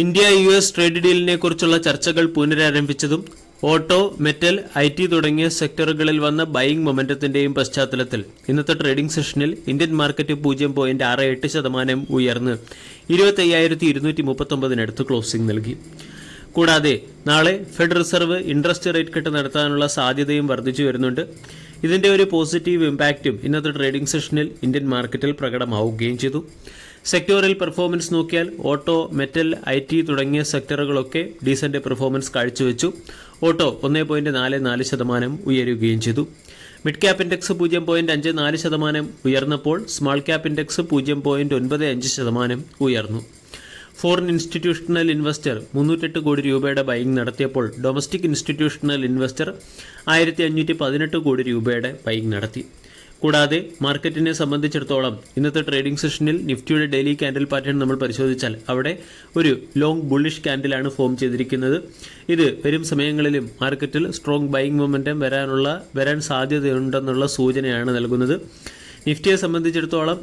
India U S trade ഡീലിനെ കുറിച്ചുള്ള ചർച്ചകൾ പുനരാരംഭിച്ചതും ഓട്ടോ മെറ്റൽ ഐ ടി തുടങ്ങിയ സെക്ടറുകളിൽ വന്ന ബൈയിങ് മൊമെന്റത്തിന്റെയും പശ്ചാത്തലത്തിൽ. ഇന്നത്തെ ട്രേഡിംഗ് സെഷനിൽ ഇന്ത്യൻ മാർക്കറ്റ് പൂജ്യം പോയിന്റ് ആറ് എട്ട് ശതമാനം ഉയർന്ന് ഇരുപത്തയ്യായിരത്തി ഇരുന്നൂറ്റി മുപ്പത്തൊമ്പതിനടുത്ത് ക്ലോസിംഗ് നൽകി. കൂടാതെ നാളെ Fed reserve interest rate cut നടത്താനുള്ള സാധ്യതയും വർദ്ധിച്ചു വരുന്നുണ്ട്. ഇതിന്റെ ഒരു പോസിറ്റീവ് ഇമ്പാക്റ്റും ഇന്നത്തെ ട്രേഡിംഗ് സെഷനിൽ ഇന്ത്യൻ മാർക്കറ്റിൽ പ്രകടമാവുകയും ചെയ്തു. സെക്ടോറിയൽ പെർഫോമൻസ് നോക്കിയാൽ ഓട്ടോ മെറ്റൽ ഐ ടി തുടങ്ങിയ സെക്ടറുകളൊക്കെ ഡീസന്റ് പെർഫോമൻസ് കാഴ്ചവെച്ചു. ഓട്ടോ ഒന്നേ പോയിന്റ് നാല് നാല് ശതമാനം ഉയരുകയും ചെയ്തു. മിഡ് ക്യാപ് ഇൻഡെക്സ് പൂജ്യം പോയിന്റ് അഞ്ച് നാല് ശതമാനം ഉയർന്നപ്പോൾ സ്മാൾ ക്യാപ് ഇൻഡെക്സ് പൂജ്യം പോയിന്റ് ഒൻപത് അഞ്ച് ശതമാനം ഉയർന്നു. ഫോറിൻ ഇൻസ്റ്റിറ്റ്യൂഷണൽ ഇൻവെസ്റ്റർ മുന്നൂറ്റെട്ട് കോടി രൂപയുടെ ബൈങ് നടത്തിയപ്പോൾ ഡൊമസ്റ്റിക് ഇൻസ്റ്റിറ്റ്യൂഷണൽ ഇൻവെസ്റ്റർ ആയിരത്തി അഞ്ഞൂറ്റി പതിനെട്ട് കോടി രൂപയുടെ ബൈങ് നടത്തി. കൂടാതെ മാർക്കറ്റിനെ സംബന്ധിച്ചിടത്തോളം ഇന്നത്തെ ട്രേഡിംഗ് സെഷനിൽ നിഫ്റ്റിയുടെ ഡെയിലി ക്യാൻഡിൽ പാറ്റേൺ നമ്മൾ പരിശോധിച്ചാൽ അവിടെ ഒരു ലോങ് ബുള്ളിഷ് ക്യാൻഡിലാണ് ഫോം ചെയ്തിരിക്കുന്നത്. ഇത് വരും സമയങ്ങളിലും മാർക്കറ്റിൽ സ്ട്രോങ് ബൈങ് മൊമെന്റം വരാനുള്ള വരാൻ സാധ്യതയുണ്ടെന്നുള്ള സൂചനയാണ് നൽകുന്നത്. നിഫ്റ്റിയെ സംബന്ധിച്ചിടത്തോളം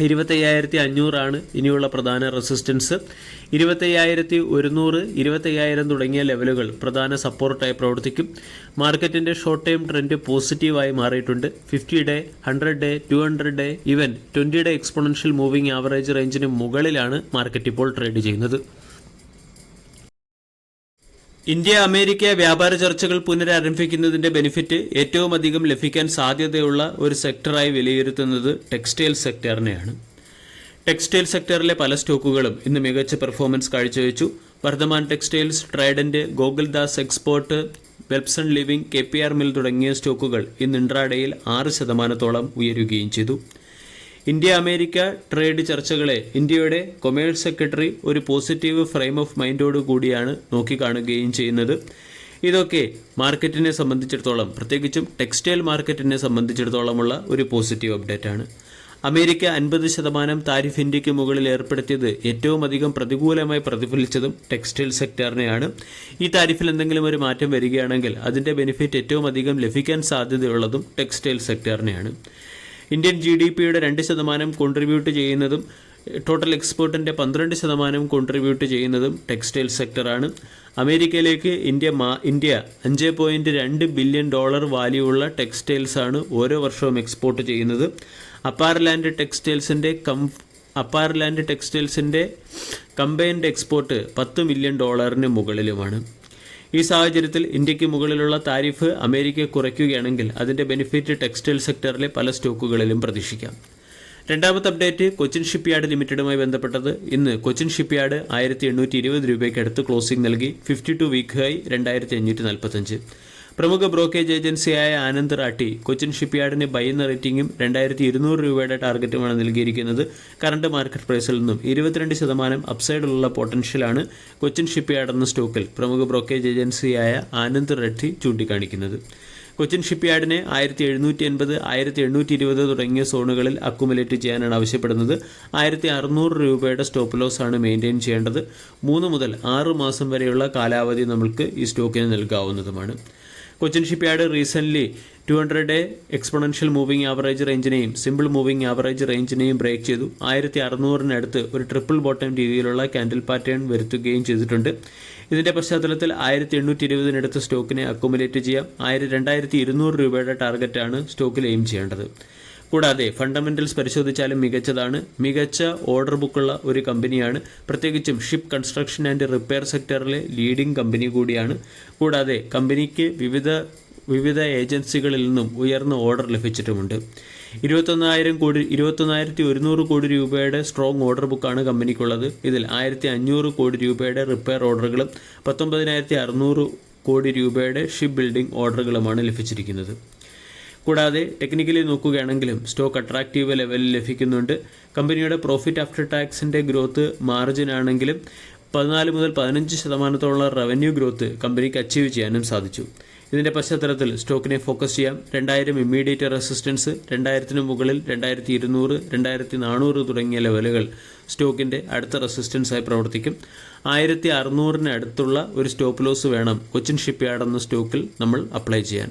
ഇരുപത്തയ്യായിരത്തി അഞ്ഞൂറാണ് ഇനിയുള്ള പ്രധാന റെസിസ്റ്റൻസ്. ഇരുപത്തയ്യായിരത്തി ഒരുന്നൂറ് ഇരുപത്തയ്യായിരം തുടങ്ങിയ ലെവലുകൾ പ്രധാന സപ്പോർട്ടായി പ്രവർത്തിക്കും. മാർക്കറ്റിന്റെ ഷോർട്ട് ടൈം ട്രെൻഡ് പോസിറ്റീവായി മാറിയിട്ടുണ്ട്. Fifty day hundred day two hundred day even twenty day exponential moving average റേഞ്ചിന് മുകളിലാണ് മാർക്കറ്റ് ഇപ്പോൾ ട്രേഡ് ചെയ്യുന്നത്. ഇന്ത്യ അമേരിക്ക വ്യാപാര ചർച്ചകൾ പുനരാരംഭിക്കുന്നതിന്റെ ബെനിഫിറ്റ് ഏറ്റവും അധികം ലഭിക്കാൻ സാധ്യതയുള്ള ഒരു സെക്ടറായി വിലയിരുത്തുന്നത് ടെക്സ്റ്റൈൽ സെക്ടറിനെയാണ്. ടെക്സ്റ്റൈൽ സെക്ടറിലെ പല സ്റ്റോക്കുകളും ഇന്ന് മികച്ച performance കാഴ്ചവെച്ചു. Vardhman textiles Trident Gokaldas export Welspun living K P R mill തുടങ്ങിയ സ്റ്റോക്കുകൾ ഇന്ന് ഇൻട്രാഡേയിൽ ആറ് ശതമാനത്തോളം ഉയരുകയും ചെയ്തു. ഇന്ത്യ അമേരിക്ക ട്രേഡ് ചർച്ചകളെ ഇന്ത്യയുടെ കൊമേഴ്സ് സെക്രട്ടറി ഒരു പോസിറ്റീവ് ഫ്രെയിം ഓഫ് മൈൻഡോട് കൂടിയാണ് നോക്കിക്കാണുകയും ചെയ്യുന്നത്. ഇതൊക്കെ മാർക്കറ്റിനെ സംബന്ധിച്ചിടത്തോളം പ്രത്യേകിച്ചും ടെക്സ്റ്റൈൽ മാർക്കറ്റിനെ സംബന്ധിച്ചിടത്തോളമുള്ള ഒരു പോസിറ്റീവ് അപ്ഡേറ്റ് ആണ് അമേരിക്ക അൻപത് ശതമാനം താരിഫ് ഇന്ത്യയ്ക്ക് മുകളിൽ ഏർപ്പെടുത്തിയത് ഏറ്റവും അധികം പ്രതികൂലമായി പ്രതിഫലിച്ചതും ടെക്സ്റ്റൈൽ സെക്ടറിനെയാണ്. ഈ താരിഫിൽ എന്തെങ്കിലും ഒരു മാറ്റം വരികയാണെങ്കിൽ അതിന്റെ ബെനിഫിറ്റ് ഏറ്റവും അധികം ലഭിക്കാൻ സാധ്യതയുള്ളതും ടെക്സ്റ്റൈൽ സെക്ടറിനെയാണ്. ഇന്ത്യൻ ജി ഡി പിയുടെ രണ്ട് ശതമാനം കോൺട്രിബ്യൂട്ട് ചെയ്യുന്നതും ടോട്ടൽ എക്സ്പോർട്ടിന്റെ പന്ത്രണ്ട് ശതമാനം കോൺട്രിബ്യൂട്ട് ചെയ്യുന്നതും ടെക്സ്റ്റൈൽ സെക്ടറാണ് അമേരിക്കയിലേക്ക് ഇന്ത്യ മാ ഇന്ത്യ അഞ്ച് പോയിന്റ് രണ്ട് ബില്യൺ ഡോളർ വാല്യൂ ഉള്ള ടെക്സ്റ്റൈൽസ് ആണ് ഓരോ വർഷവും എക്സ്പോർട്ട് ചെയ്യുന്നത്. അപ്പാർലാൻഡ് ടെക്സ്റ്റൈൽസിന്റെ കം അപ്പാർലാൻഡ് ടെക്സ്റ്റൈൽസിന്റെ കമ്പൈൻഡ് എക്സ്പോർട്ട് പത്ത് മില്യൺ ഡോളറിന് മുകളിലുമാണ്. ഈ സാഹചര്യത്തിൽ ഇന്ത്യയ്ക്ക് മുകളിലുള്ള താരിഫ് അമേരിക്ക കുറയ്ക്കുകയാണെങ്കിൽ അതിന്റെ ബെനിഫിറ്റ് ടെക്സ്റ്റൈൽ സെക്ടറിലെ പല സ്റ്റോക്കുകളിലും പ്രതീക്ഷിക്കാം. രണ്ടാമത്തെ അപ്ഡേറ്റ് കൊച്ചിൻ ഷിപ്പ്യാർഡ് ലിമിറ്റഡുമായി ബന്ധപ്പെട്ടത് ഇന്ന് കൊച്ചിൻ ഷിപ്പ്യാർഡ് ആയിരത്തി എണ്ണൂറ്റി ഇരുപത് രൂപയ്ക്ക് അടുത്ത് ക്ലോസിംഗ് നൽകി ഫിഫ്റ്റി ടു വീക്ക് ഹൈ രണ്ടായിരത്തി അഞ്ഞൂറ്റി നാൽപ്പത്തഞ്ച്. പ്രമുഖ ബ്രോക്കേജ് ഏജൻസിയായ ആനന്ദ് റാട്ടി കൊച്ചിൻ ഷിപ്പ്യാർഡിന് ബൈ എന്ന റേറ്റിംഗും രണ്ടായിരത്തി ഇരുന്നൂറ് രൂപയുടെ ടാർഗറ്റുമാണ് നൽകിയിരിക്കുന്നത്. കറണ്ട് മാർക്കറ്റ് പ്രൈസിൽ നിന്നും ഇരുപത്തിരണ്ട് ശതമാനം അപ്സൈഡിലുള്ള പൊട്ടൻഷ്യലാണ് കൊച്ചിൻ ഷിപ്പ്യാർഡ് എന്ന സ്റ്റോക്കിൽ പ്രമുഖ ബ്രോക്കേജ് ഏജൻസിയായ ആനന്ദ് റെഡ്ഡി ചൂണ്ടിക്കാണിക്കുന്നത്. കൊച്ചിൻ ഷിപ്പ്യാർഡിനെ ആയിരത്തി എഴുന്നൂറ്റി എൺപത് ആയിരത്തി എണ്ണൂറ്റി ഇരുപത് തുടങ്ങിയ സോണുകളിൽ അക്കുമുലേറ്റ് ചെയ്യാനാണ് ആവശ്യപ്പെടുന്നത്. ആയിരത്തി അറുന്നൂറ് രൂപയുടെ സ്റ്റോപ്പ് ലോസ് ആണ് മെയിന്റെയിൻ ചെയ്യേണ്ടത്. മൂന്ന് മുതൽ ആറ് മാസം വരെയുള്ള കാലാവധി നമുക്ക് ഈ സ്റ്റോക്കിന് നൽകാവുന്നതുമാണ്. Cochin shipyard recently two hundred day exponential moving average റേഞ്ചിനെയും simple moving average റേഞ്ചിനെയും ബ്രേക്ക് ചെയ്തു. ആയിരത്തി അറുന്നൂറിനടുത്ത് ഒരു ട്രിപ്പിൾ ബോട്ടം രീതിയിലുള്ള ക്യാൻഡിൽ പാറ്റേൺ വരുത്തുകയും ചെയ്തിട്ടുണ്ട്. ഇതിന്റെ പശ്ചാത്തലത്തിൽ ആയിരത്തി എണ്ണൂറ്റി ഇരുപതിനടുത്ത് സ്റ്റോക്കിനെ അക്കോമിലേറ്റ് ചെയ്യാം. ആയിരത്തി രണ്ടായിരത്തി ഇരുന്നൂറ് രൂപയുടെ ടാർഗറ്റാണ് സ്റ്റോക്കിൽ എയിം ചെയ്യേണ്ടത്. കൂടാതെ ഫണ്ടമെന്റൽസ് പരിശോധിച്ചാലും മികച്ചതാണ്. മികച്ച ഓർഡർ ബുക്കുള്ള ഒരു കമ്പനിയാണ് പ്രത്യേകിച്ചും ഷിപ്പ് കൺസ്ട്രക്ഷൻ ആൻഡ് റിപ്പയർ സെക്ടറിലെ ലീഡിംഗ് കമ്പനി കൂടിയാണ്. കൂടാതെ കമ്പനിക്ക് വിവിധ വിവിധ ഏജൻസികളിൽ നിന്നും ഉയർന്ന ഓർഡർ ലഭിച്ചിട്ടുമുണ്ട്. ഇരുപത്തൊന്നായിരം കോടി ഇരുപത്തൊന്നായിരത്തി ഒരുന്നൂറ് കോടി രൂപയുടെ സ്ട്രോങ് ഓർഡർ ബുക്കാണ് കമ്പനിക്കുള്ളത്. ഇതിൽ ആയിരത്തി അഞ്ഞൂറ് കോടി രൂപയുടെ റിപ്പയർ ഓർഡറുകളും പത്തൊമ്പതിനായിരത്തി അറുന്നൂറ് കോടി രൂപയുടെ ഷിപ്പ് ബിൽഡിംഗ് ഓർഡറുകളുമാണ് ലഭിച്ചിരിക്കുന്നത്. കൂടാതെ ടെക്നിക്കലി നോക്കുകയാണെങ്കിലും സ്റ്റോക്ക് അട്രാക്റ്റീവ് ലെവലിൽ ലഭിക്കുന്നുണ്ട്. കമ്പനിയുടെ പ്രോഫിറ്റ് ആഫ്റ്റർ ടാക്സിന്റെ ഗ്രോത്ത് മാർജിൻ ആണെങ്കിലും പതിനാല് മുതൽ പതിനഞ്ച് ശതമാനത്തോളം റവന്യൂ ഗ്രോത്ത് കമ്പനിക്ക് അച്ചീവ് ചെയ്യാനും സാധിച്ചു. ഇതിന്റെ പശ്ചാത്തലത്തിൽ സ്റ്റോക്കിനെ ഫോക്കസ് ചെയ്യാം. രണ്ടായിരം ഇമ്മീഡിയറ്റ് റെസിസ്റ്റൻസ് രണ്ടായിരത്തിന് മുകളിൽ രണ്ടായിരത്തി ഇരുന്നൂറ് രണ്ടായിരത്തി നാനൂറ് തുടങ്ങിയ ലെവലുകൾ സ്റ്റോക്കിന്റെ അടുത്ത റെസിസ്റ്റൻസായി പ്രവർത്തിക്കും. ആയിരത്തി അറുന്നൂറിന് അടുത്തുള്ള ഒരു സ്റ്റോപ്പ് ലോസ് വേണം കൊച്ചിൻ ഷിപ്പ് യാർഡ് എന്ന സ്റ്റോക്കിൽ നമ്മൾ അപ്ലൈ ചെയ്യാൻ.